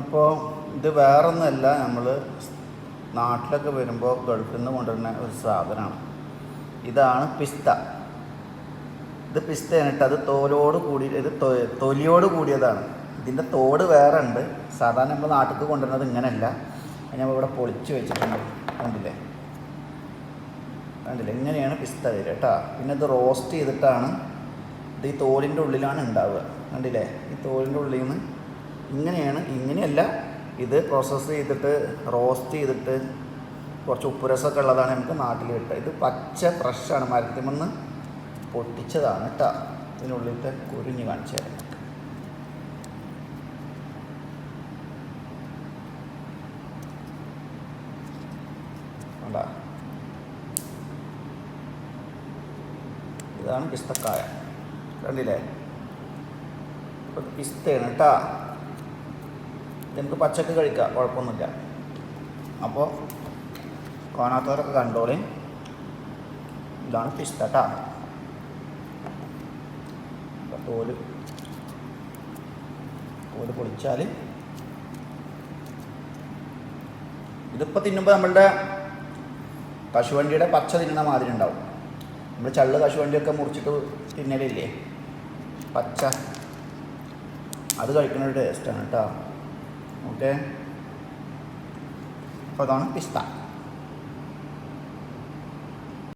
അപ്പോൾ ഇത് വേറൊന്നുമല്ല. നമ്മൾ നാട്ടിലൊക്കെ വരുമ്പോൾ ഗൾഫിൽ നിന്ന് കൊണ്ടുവരുന്ന ഒരു സാധനമാണ് ഇതാണ് പിസ്ത. ഇത് പിസ്തയാണ് കേട്ടോ. അത് തോലോട് കൂടി ഇത് തൊലിയോട് കൂടിയതാണ്. ഇതിന്റെ തോട് വേറെ ഉണ്ട്. സാധാരണ നമ്മൾ നാട്ടിൽ കൊണ്ടുവരുന്നത് ഇങ്ങനെയല്ല. ഞാൻ ഇവിടെ പൊളിച്ച് വെച്ചിട്ടുണ്ട്. കണ്ടില്ലേ? കണ്ടില്ലേ? ഇങ്ങനെയാണ് പിസ്ത വരിക കേട്ടോ. പിന്നെ ഇത് റോസ്റ്റ് ചെയ്തിട്ടാണ് ഇത് ഈ തോലിന്റെ ഉള്ളിലാണ് ഉണ്ടാവുക. കണ്ടില്ലേ? ഈ തോലിന്റെ ഉള്ളിൽ നിന്ന് ഇങ്ങനെയാണ് ഇങ്ങനെയല്ല. ഇത് പ്രോസസ്സ് ചെയ്തിട്ട് റോസ്റ്റ് ചെയ്തിട്ട് കുറച്ച് ഉപ്പുരസമൊക്കെ ഉള്ളതാണ് നമുക്ക് നാട്ടിൽ കിട്ടുക. ഇത് പച്ച ഫ്രഷാണ് മരത്തിമെന്ന് പൊട്ടിച്ചതാണ് കേട്ടോ ഇതിനുള്ളിലത്തെ കുരുങ്ങി കാണിച്ചു തരാം. ഇതാണ് പിസ്തക്കായ. കണ്ടില്ലേ? പിസ്തയാണ് കേട്ടാ നമുക്ക് പച്ചക്ക് കഴിക്കാം കുഴപ്പമൊന്നുമില്ല. അപ്പോൾ കാണാത്തവരൊക്കെ കണ്ടോളേ. ഇതാണ് പിസ്ത കേട്ടോ തോൽ തോൽ പൊളിച്ചാൽ ഇതിപ്പോൾ തിന്നുമ്പോൾ നമ്മളുടെ കശുവണ്ടിയുടെ പച്ച തിന്നുന്ന മാതിരി ഉണ്ടാവും. നമ്മൾ ചള്ള് കശുവണ്ടിയൊക്കെ മുറിച്ചിട്ട് തിന്നലില്ലേ? പച്ച. അത് കഴിക്കുന്ന ഒരു ടേസ്റ്റാണ് കേട്ടോ ഓക്കെ. അപ്പോൾ അതാണ് പിസ്ത.